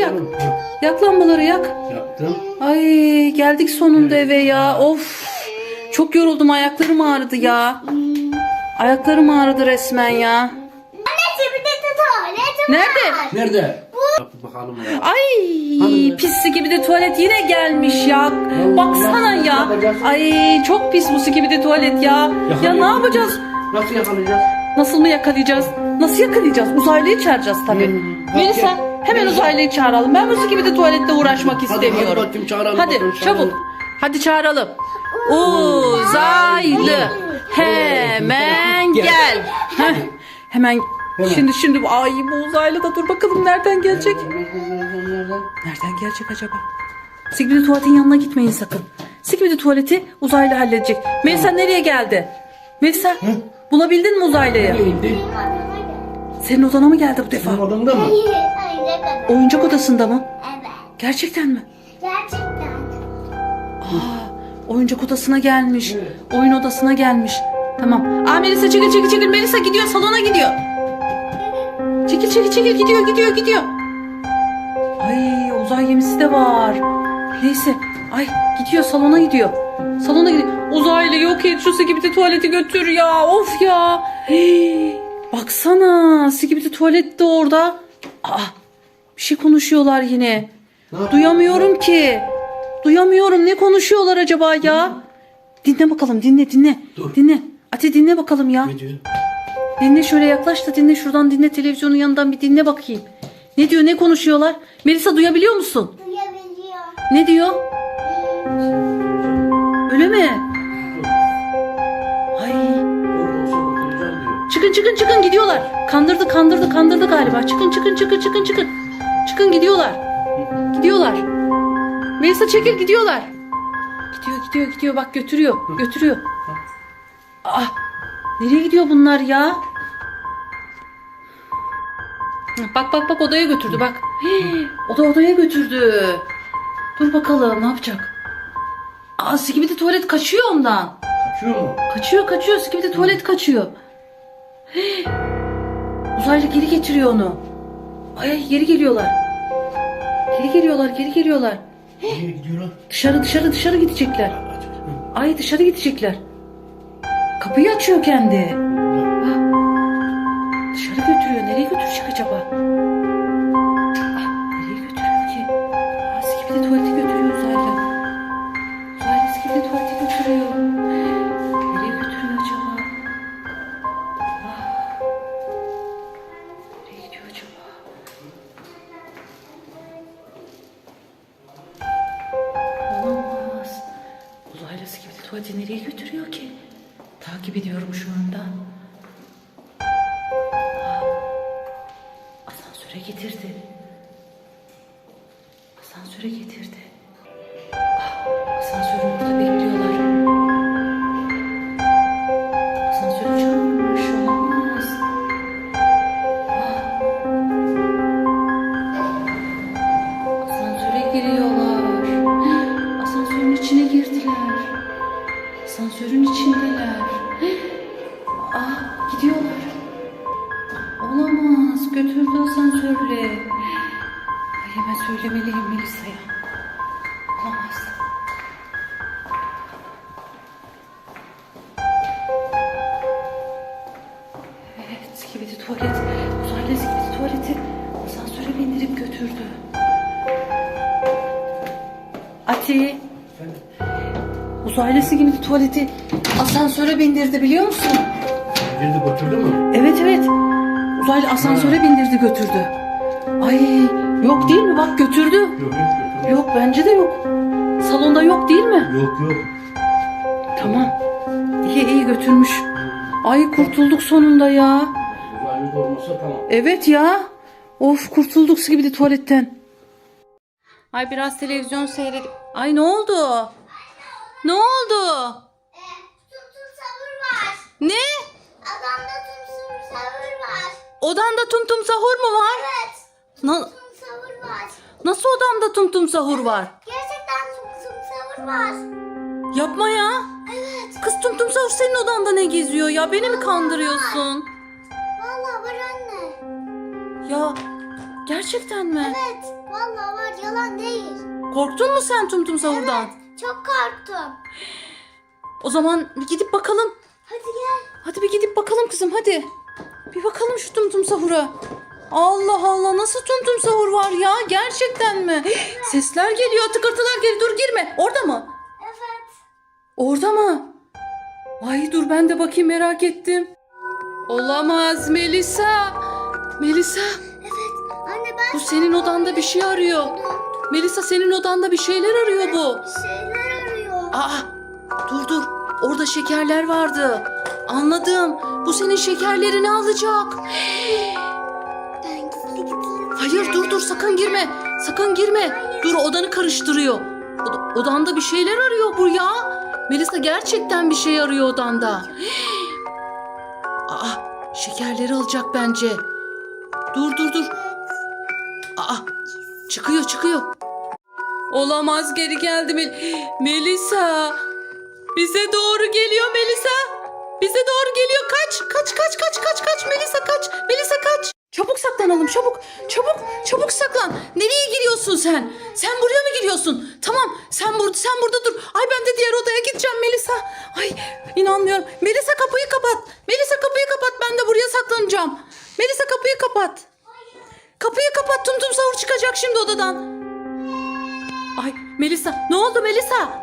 lambaları yak. Yak lambaları yak. Yaptım. Ay geldik sonunda eve ya. Of. Çok yoruldum ayaklarım ağrıdı ya. Ayaklarım ağrıdı resmen ya. Annesi bir de tuvalet Nerede? var. Nerede? Bakalım ya. Ay Hanım. pisli gibi de tuvalet yine gelmiş ya. Baksana ya. yapacağız? Ay çok pis bu gibi de tuvalet ya. Ya ne yapacağız? Nasıl yakalayacağız? Nasıl mı yakalayacağız? Nasıl yakalayacağız? Uzaylıyı çağıracağız tabii. Hmm, Melisa. Hemen uzaylıyı çağıralım. Ben bu gibi de tuvalette uğraşmak Hadi, istemiyorum. hadi bakayım çağıralım Hadi bakalım, çabuk. çağıralım. Hadi çağıralım. Uzaylı hemen Gel. Heh, Hemen şimdi şimdi ay bu uzaylı da dur bakalım nereden gelecek? Nereden, nereden? Nereden gelecek acaba? Sigrid tuvaletin yanına gitmeyin sakın. Sigrid tuvaleti uzaylı halledecek. Melisa nereye geldi? Melisa bulabildin mi uzaylıyı? Senin odana mı geldi bu defa? Senin odanda mı? Hayır, Oyuncak odasında mı? Evet. Gerçekten mi? Gerçekten. Aa, oyuncak odasına gelmiş. Oyun odasına gelmiş. Tamam. Aa Melisa çekil çekil çekil. Melisa gidiyor salona gidiyor. Çekil çekil çekil gidiyor gidiyor gidiyor. Ay uzay gemisi de var. Neyse. Ay gidiyor salona gidiyor. Salona gidiyor. Uzaylı yok et şu Skibidi tuvaleti götür ya. Of ya. Hey, baksana Skibidi tuvalet de orada. Aa, bir şey konuşuyorlar yine. Duyamıyorum ki. Duyamıyorum. Ne konuşuyorlar acaba ya? Dinle bakalım. Dinle dinle. Dur. Dinle. Ati dinle bakalım ya. Ne diyor? Dinle şöyle yaklaş da dinle. Şuradan dinle. Televizyonun yanından bir dinle bakayım. Ne diyor? Ne konuşuyorlar? Melisa duyabiliyor musun? Duyabiliyor. Ne diyor? Öyle mi? Ay. Çıkın çıkın çıkın gidiyorlar. Kandırdı kandırdı kandırdı galiba. Çıkın çıkın çıkın çıkın çıkın. Çıkın gidiyorlar. Gidiyorlar. Melisa çekil gidiyorlar. Gidiyor gidiyor gidiyor bak götürüyor götürüyor. Aa, nereye gidiyor bunlar ya? Bak bak bak odaya götürdü bak. Hii, oda odaya götürdü. Dur bakalım ne yapacak? Aa Skibidi tuvalet kaçıyor ondan. Kaçıyor mu? Kaçıyor kaçıyor Skibidi tuvalet kaçıyor. Uzaylı geri getiriyor onu. Ay ay geri geliyorlar. Geri geliyorlar geri geliyorlar. Nereye gidiyorlar? Dışarı dışarı dışarı gidecekler. Ay dışarı gidecekler. Kapıyı açıyor kendi. Ha. Dışarı götürüyor. Nereye götürecek acaba? Uzaylı Skibidi tuvaleti nereye götürüyor ki? Takip ediyorum şu anda. Asansöre getirdi. Melisa'ya. Olamaz. Evet, skibidi tuvalet. Uzaylı skibidi tuvaleti asansöre bindirip götürdü. Ati, uzaylısı gibi tuvaleti asansöre bindirdi biliyor musun? Girdi götürdü mü? Evet evet. Uzaylı asansöre bindirdi götürdü. Ay yok değil mi? Bak götürdü. Yok yok götürdü. Yok bence de yok. Salonda yok değil mi? Yok yok. Tamam. İyi iyi götürmüş. Ay kurtulduk sonunda ya. Uzaylı da olmasa tamam. Evet ya. Of kurtulduk gibi de tuvaletten. Ay biraz televizyon seyredip. Ay ne oldu? Ne oldu? Tum tum savur var. Ne? Adamda tum tum savur var. Odanda tum tum sahur mu var? Evet. Tum savur var. nasıl odamda tum tum sahur var? Gerçekten tum tum savur var. Yapma ya. Evet. Kız tum tum sahur senin odanda ne geziyor ya? Beni mi kandırıyorsun? Vallahi var anne. Ya gerçekten mi? Evet. Vallahi Korktun mu sen Tum Tum Sahur'dan? Çok korktum. O zaman bir gidip bakalım. Hadi gel. Hadi bir gidip bakalım kızım hadi. Bir bakalım şu Tum Tum Sahur'a. Allah Allah nasıl Tum Tum Sahur var ya gerçekten mi? Sesler geliyor tıkırtılar geliyor dur girme. Orada mı? Evet. Orada mı? Ay dur ben de bakayım merak ettim. Olamaz Melisa. Melisa Evet. Anne ben bu senin odanda bir şey arıyor. Melisa senin odanda bir şeyler arıyor bu. bir şeyler arıyor. Aa dur dur orada şekerler vardı. Anladım. Bu senin şekerlerini alacak. Sakın girme. Sakın girme. Dur odanı karıştırıyor. Od- odanda bir şeyler arıyor bu ya. Melisa gerçekten bir şey arıyor odanda. Aa şekerleri alacak bence. Dur dur dur. Aa çıkıyor çıkıyor. Olamaz geri geldi Mel Melisa. Bize doğru geliyor Melisa. Bize doğru geliyor. Kaç kaç kaç kaç kaç saklan. Nereye giriyorsun sen? Sen buraya mı giriyorsun? Tamam sen burada sen burada dur. Ay ben de diğer odaya gideceğim Melisa. Ay inanmıyorum. Melisa kapıyı kapat. Melisa kapıyı kapat. Ben de buraya saklanacağım. Melisa kapıyı kapat. Kapıyı kapat. Tum tum sahur çıkacak şimdi odadan. Ay Melisa ne oldu Melisa?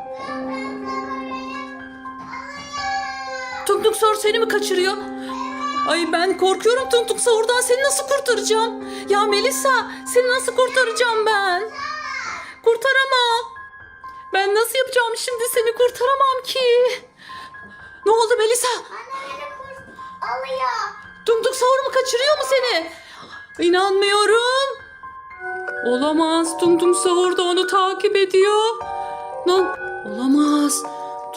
Tung Tung Sahur seni mi kaçırıyor? Ay ben korkuyorum Tung Sahur'dan seni nasıl kurtaracağım? Ya Melisa seni nasıl kurtaracağım ben? Kurtaramam. Ben nasıl yapacağım şimdi seni kurtaramam ki? Ne oldu Melisa? Anne beni kurt alıyor. Tung Sahur mu kaçırıyor mu seni? İnanmıyorum. Olamaz. Tung Tung Sahur da onu takip ediyor. Lan olamaz.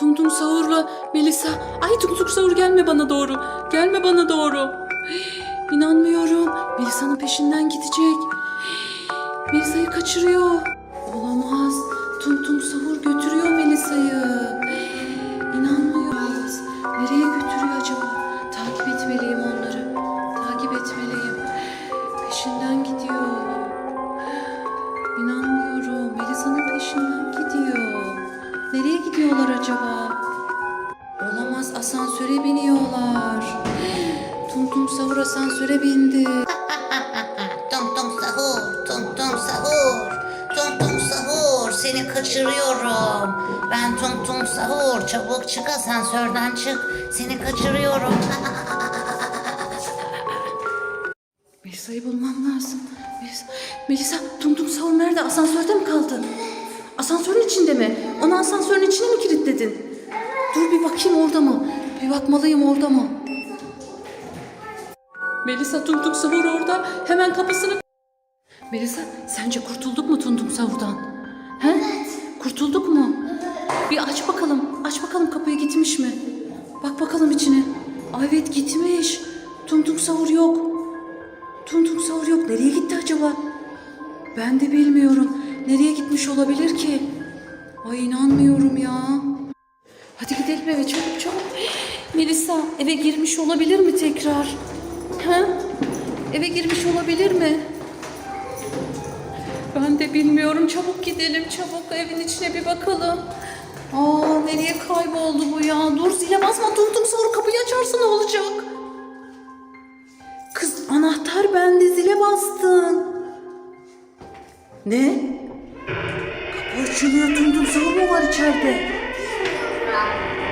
Tung Tung Sahur'la Melisa. Ay Tung Tung Sahur gelme bana doğru. Gelme bana doğru. İnanmıyorum. Melisa'nın peşinden gidecek. Melisa'yı kaçırıyor. Olamaz. Tung Tung Sahur götürüyor Melisa'yı. Acaba? Olamaz asansöre biniyorlar. Tum tum sahur asansöre bindi. Tum tum sahur, tum tum sahur, tum tum sahur seni kaçırıyorum. Ben tum tum sahur çabuk çık asansörden çık seni kaçırıyorum. Melisa'yı bulmam lazım. Melisa, Melisa tum tum sahur nerede? Asansörde mi kaldı? Asansörün içinde mi? Onu asansörün içine mi kilitledin? Dur bir bakayım orada mı? Bir bakmalıyım orada mı? Melisa tum tum sahur orada. Hemen kapısını... Melisa sence kurtulduk mu tum tum sahurdan? He? Kurtulduk mu? Bir aç bakalım. Aç bakalım kapıyı gitmiş mi? Bak bakalım içine. Ay evet gitmiş. Tum tum sahur yok. Tum tum sahur yok. Nereye gitti acaba? Ben de bilmiyorum. Nereye gitmiş olabilir ki? Ay inanmıyorum ya. Hadi gidelim eve çabuk çabuk. Melisa eve girmiş olabilir mi tekrar? Ha? Eve girmiş olabilir mi? Ben de bilmiyorum. Çabuk gidelim çabuk evin içine bir bakalım. Aa nereye kayboldu bu ya? Dur zile basma tum tum sahur kapıyı açarsa ne olacak? Kız anahtar bende zile bastın. Ne? Açılıyor tum sahur mu var içeride?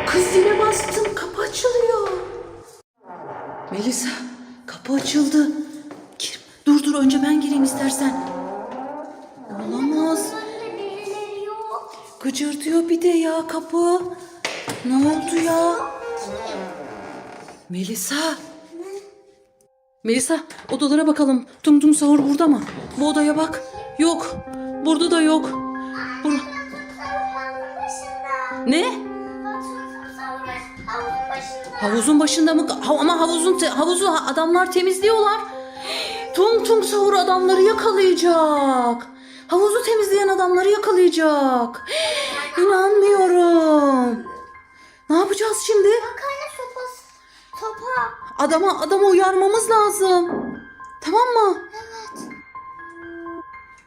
Kız zile bastım kapı açılıyor. Melisa kapı açıldı. Gir. Dur dur önce ben gireyim istersen. Olamaz. Gıcırdıyor bir de ya kapı. Ne oldu ya? Melisa. Melisa odalara bakalım. Tum tum sahur burada mı? Bu odaya bak. Yok. Burada da yok. Ne? Havuzun başında. Havuzun başında mı? Ha- ama havuzun te- havuzu ha- adamlar temizliyorlar. Tum tum sahur adamları yakalayacak. Havuzu temizleyen adamları yakalayacak. İnanmıyorum. Ne yapacağız şimdi? Bak anne sopası. Sopa. Adama adama uyarmamız lazım. Tamam mı? Evet.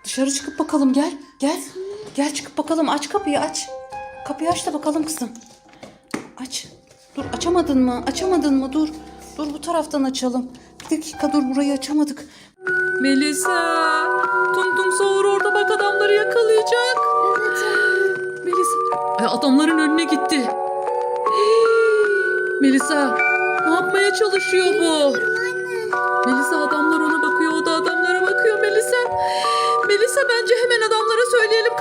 Dışarı çıkıp bakalım gel. Gel. Gel çıkıp bakalım aç kapıyı aç. Kapıyı aç da bakalım kızım. Aç. Dur açamadın mı? Açamadın mı? Dur. Dur bu taraftan açalım. Bir dakika dur burayı açamadık. Melisa. Tum tum sahur orada bak adamları yakalayacak. Melisa. Ay adamların önüne gitti. Melisa. Ne yapmaya çalışıyor bu? Melisa adamlar ona bakıyor, o da adamlara bakıyor Melisa. Melisa bence hemen adamlara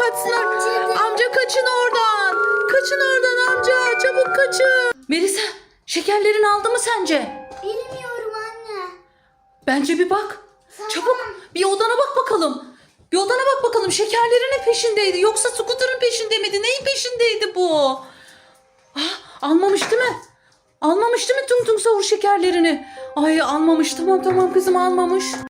kaçsınlar. Amca kaçın oradan. Kaçın oradan amca. Çabuk kaçın. Melisa şekerlerini aldı mı sence? Bilmiyorum anne. Bence bir bak. Çabuk bir odana bak bakalım. Bir odana bak bakalım şekerlerin peşindeydi. Yoksa scooter'ın peşinde miydi? Neyin peşindeydi bu? Ah, almamış değil mi? Almamış değil mi Tung Tung Sahur şekerlerini? Ay almamış tamam tamam kızım almamış.